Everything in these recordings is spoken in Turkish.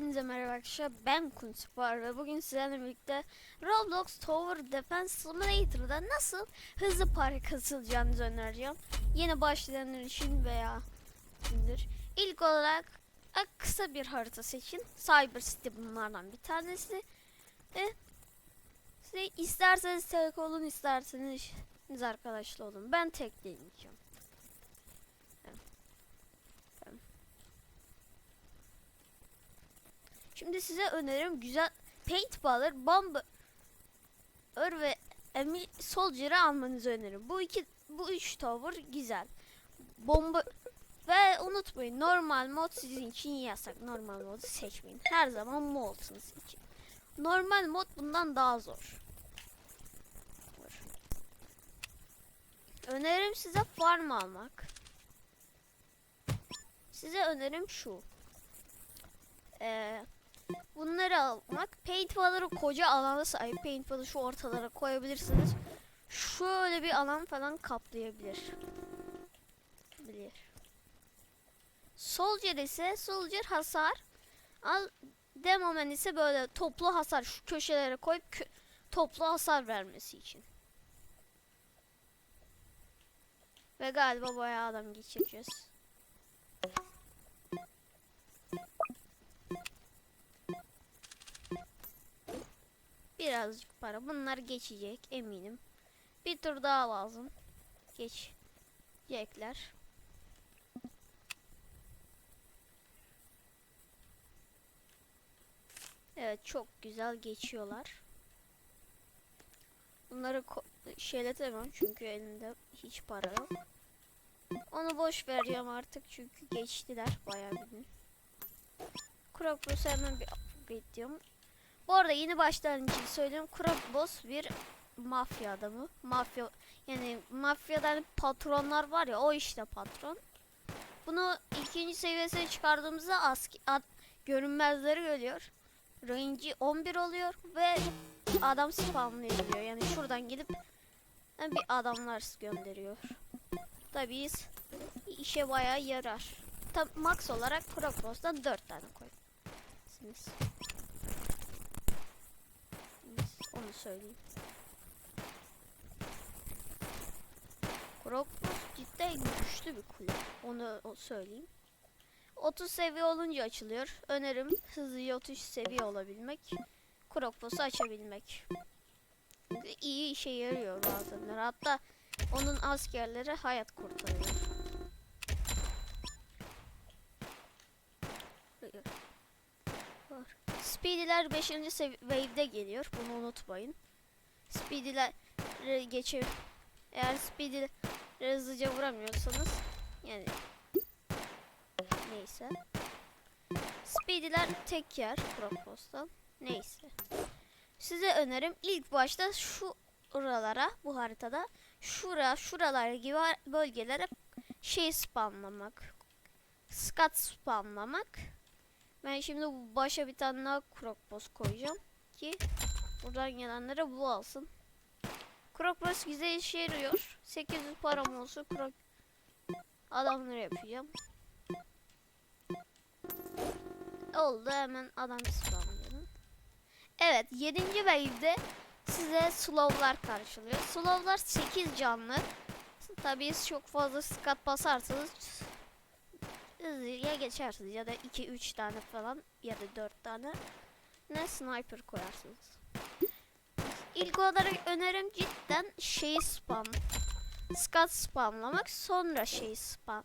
Hepinize merhaba arkadaşlar ben Kunspar ve bugün sizlerle birlikte Roblox Tower Defense Simulator'da nasıl hızlı para kasılacağınızı önereceğim. Yeni başlayanlar için veya kimdir. İlk olarak kısa bir harita seçin. Cyber City bunlardan bir tanesi. Ve size isterseniz tek olun isterseniz arkadaşlı olun. Ben tek deneyeceğim. Şimdi size önerim güzel paintballer, bomber ve Emi Soldier'ı almanızı öneririm. Bu iki bu üç tower güzel. Bomba ve unutmayın normal mod sizin için yasak. Normal modu seçmeyin. Her zaman mod sizin için. Normal mod bundan daha zor. Önerim size farm almak. Size önerim şu. Eee Bunları almak. Paintball'ları koca alana sahip. Paintball'ı şu ortalara koyabilirsiniz. Şöyle bir alan falan kaplayabilir. Bilir. Soldier ise Soldier hasar. Al Demoman ise böyle toplu hasar şu köşelere koyup kö toplu hasar vermesi için. Ve galiba bayağı adam geçireceğiz. Birazcık para. Bunlar geçecek eminim. Bir tur daha lazım. Geçecekler. Evet çok güzel geçiyorlar. Bunları şeyletemem çünkü elinde hiç para yok. Onu boş vereceğim artık çünkü geçtiler bayağı bir gün. Krokos'u hemen bir upgrade diyorum. Bu arada yeni başlayan için söyleyeyim. Krabos bir mafya adamı. Mafya yani mafyadan patronlar var ya o işte patron. Bunu ikinci seviyesine çıkardığımızda aski, ad, görünmezleri görüyor. Range'i 11 oluyor ve adam spamlayabiliyor. Yani şuradan gidip yani bir adamlar gönderiyor. Tabii işe bayağı yarar. Tabi max olarak Krokos'tan 4 tane koyarsınız. Onu söyleyeyim. Kroknos cidden güçlü bir kule. Onu söyleyeyim. 30 seviye olunca açılıyor. Önerim hızlıca 30 seviye olabilmek. Kroknos'u açabilmek. İyi işe yarıyor bazenler. Hatta onun askerleri hayat kurtarıyor. Speedy'ler 5. wave'de geliyor. Bunu unutmayın. Speedy'ler geçir. Eğer Speedy'leri hızlıca vuramıyorsanız yani neyse. Speedy'ler tek yer Propost'tan. Neyse. Size önerim ilk başta şu oralara bu haritada şura şuralar gibi bölgelere şey spamlamak. Skat spamlamak. Ben şimdi başa bir tane daha krokbos koyacağım ki buradan gelenlere bu alsın. Krokbos güzel işe yarıyor. 800 param olsun krok adamları yapacağım. Oldu hemen adam spamlayalım. Evet 7. wave'de size slow'lar karşılıyor. Slow'lar 8 canlı. Tabii çok fazla skat basarsanız hızlıya geçersiniz ya da 2-3 tane falan ya da 4 tane ne sniper koyarsınız. İlk olarak önerim cidden şey spam skat spamlamak sonra şey spam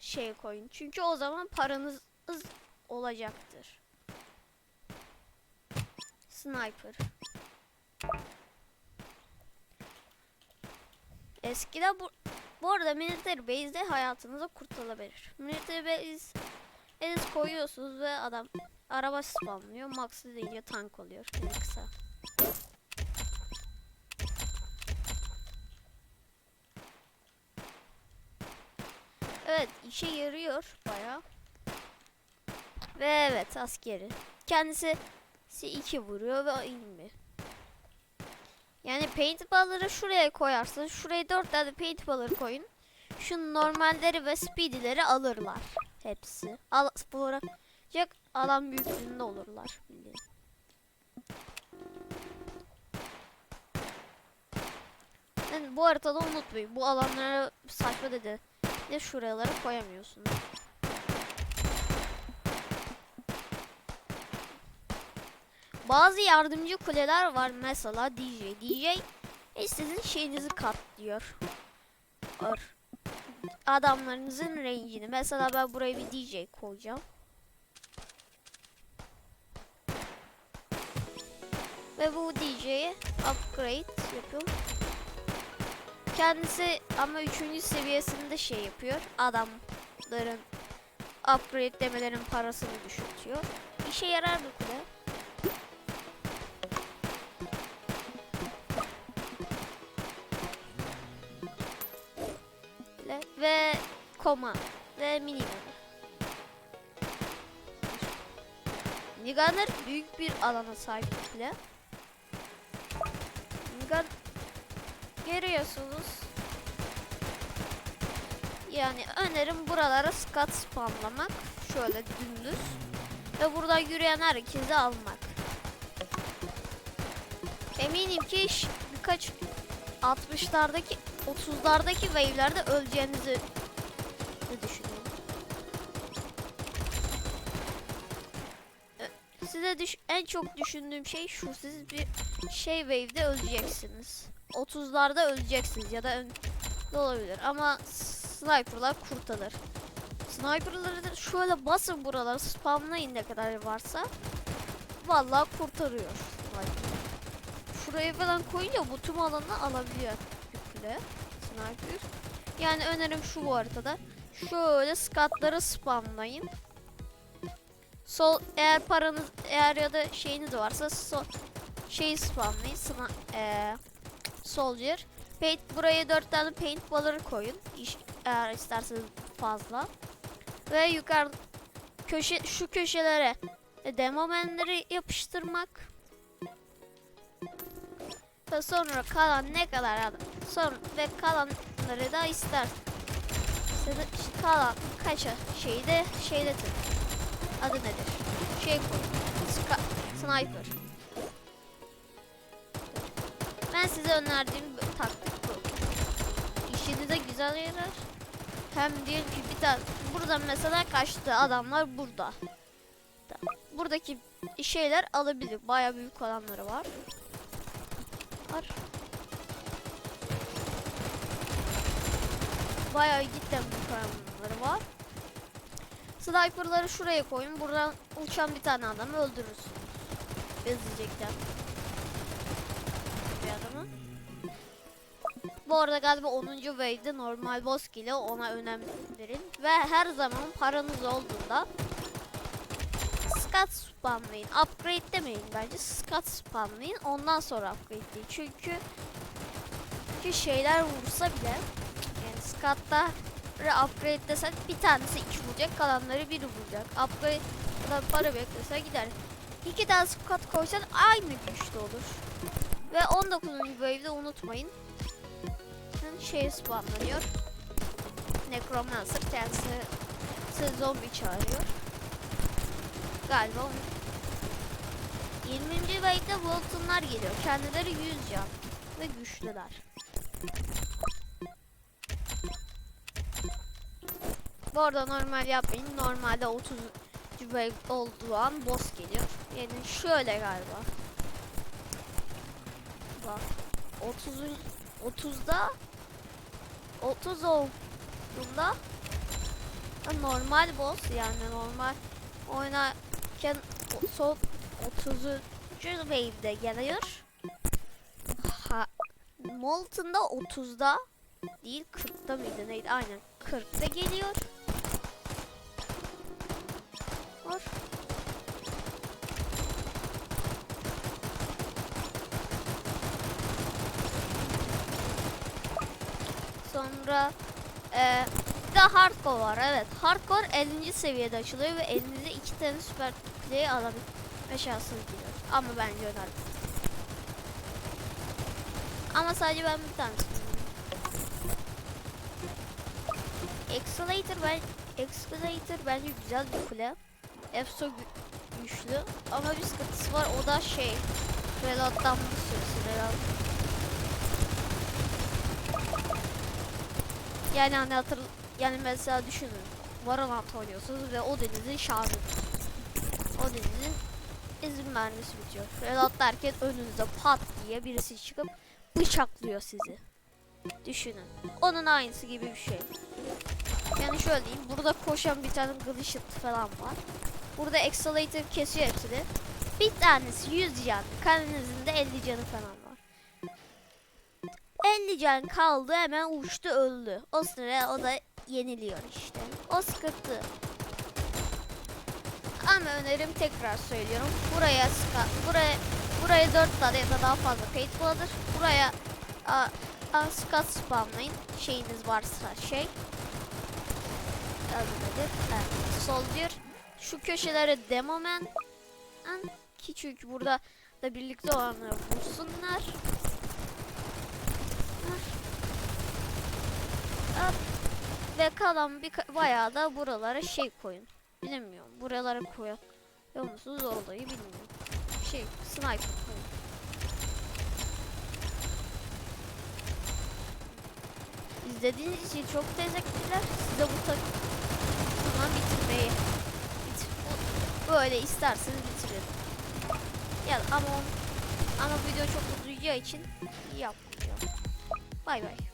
şey koyun. Çünkü o zaman paranız olacaktır. Sniper. Eskiden bu bu arada military base'de hayatınıza kurtulabilir. Military base ez koyuyorsunuz ve adam araba spamlıyor. Max deyince tank oluyor. Kısa. Evet işe yarıyor baya. Ve evet askeri. Kendisi iki vuruyor ve 20. Yani paintball'ları şuraya koyarsınız. Şuraya dört tane paintball'ları koyun. Şu normalleri ve speedy'leri alırlar. Hepsi. Al, Ancak alan büyüklüğünde olurlar. Bildiğin. Yani bu haritada unutmayın. Bu alanlara saçma dedi. Bir de şuralara koyamıyorsunuz. Bazı yardımcı kuleler var. Mesela DJ. DJ istediğiniz şeyinizi katlıyor. Ar. Adamlarınızın range'ini. Mesela ben buraya bir DJ koyacağım. Ve bu DJ'ye upgrade yapıyorum. Kendisi ama üçüncü seviyesinde şey yapıyor. Adamların upgrade demelerin parasını düşürtüyor. İşe yarar bir kule. Koma ve minigun. Minigunner büyük bir alana sahip bir kule. Minigun görüyorsunuz. Yani önerim buralara skat spamlamak. Şöyle dümdüz. Ve burada yürüyen herkesi almak. Eminim ki birkaç 60'lardaki 30'lardaki wave'lerde öleceğinizi de düşünüyorum. Ö- Size düş en çok düşündüğüm şey şu. Siz bir şey wave'de öleceksiniz. 30'larda öleceksiniz ya da ön de olabilir ama sniper'lar kurtarır. Sniper'ları şöyle basın buralara spamlayın ne kadar varsa. Vallahi kurtarıyor sniper. Şuraya falan koyunca bu tüm alanı alabiliyor. Sniper. Yani önerim şu bu haritada. Şöyle skatları spamlayın. Sol eğer paranız eğer ya da şeyiniz varsa sol şeyi spamlayın. Sna eee soldier. Paint buraya dört tane paintball'ları koyun. İş, eğer isterseniz fazla. Ve yukarı köşe şu köşelere demo menleri yapıştırmak. Ve sonra kalan ne kadar sonra ve kalanları da ister. İşte kalan kaça şeyi de şeyde tut. Adı nedir? Şey koy. Ska sniper. Ben size önerdiğim taktik bu. İşinize güzel yarar. Hem diyelim ki bir tane buradan mesela kaçtı adamlar burada. Buradaki şeyler alabilir. Baya büyük olanları var. Var. Bayağı cidden büyük olanları var. Sniper'ları şuraya koyun. Buradan uçan bir tane adamı öldürürsün. Ezecekler. Bir adamı. Bu arada galiba 10. wave'de normal boss ile ona önem verin. Ve her zaman paranız olduğunda skat spamlayın. Upgrade demeyin bence. Skat spamlayın. Ondan sonra upgrade değil. Çünkü çünkü şeyler vursa bile yani skatta upgrade desen bir tanesi iki vuracak kalanları biri vuracak. Upgrade da para beklese gider. İki tane skat koysan aynı güçte olur. Ve 19. wave'de unutmayın. Şey spamlanıyor. Necromancer kendisi size zombi çağırıyor. Galiba onu. 20. wave'de Voltunlar geliyor. Kendileri 100 can ve güçlüler. Bu arada normal yapmayın. Normalde 30 wave olduğu an boss geliyor. Yani şöyle galiba. Bak. 30 30'da 30 olduğunda normal boss yani normal oynarken son 30. wave'de geliyor. Ha, Molten'da 30'da değil 40'ta mıydı neydi aynen 40'ta geliyor. Sonra e, bir de hardcore var evet. Hardcore 50. seviyede açılıyor ve elinize iki tane süper kuleyi alabilme şansınız geliyor. Ama bence önerdim. Ama sadece ben bir tanesini Excavator ben Excavator bence güzel bir kule. Efso gü- güçlü. Ama bir sıkıntısı var. O da şey. Reload'dan bu süresi reload. Yani hani hatır yani mesela düşünün. Valorant oynuyorsunuz ve o denizin şarjı. O denizin izin mermisi bitiyor. Reload derken önünüze pat diye birisi çıkıp bıçaklıyor sizi. Düşünün. Onun aynısı gibi bir şey. Yani şöyle diyeyim. Burada koşan bir tane Glishit falan var. Burada Accelerator kesiyor hepsini. Bir tanesi 100 can. Kalenizin de 50 canı falan. 50 can kaldı hemen uçtu öldü. O sıra o da yeniliyor işte. O sıkıntı. Ama önerim tekrar söylüyorum. Buraya ska, buraya buraya 4 tane ya da daha fazla kayıt kullanır. Buraya a, a, skat spamlayın. Şeyiniz varsa şey. Adı nedir? Evet. Soldier. Şu köşelere demoman. An- Ki çünkü burada da birlikte olanları vursunlar. Hop. Ve kalan bir bayağı da buralara şey koyun. Bilmiyorum. Buralara koyun. Biliyor musunuz olayı bilmiyorum. Şey sniper koyun. İzlediğiniz için çok teşekkürler. Size bu takımdan bitirmeyi böyle isterseniz bitirin. Ya ama ama video çok uzayacağı için yapmayacağım. 外围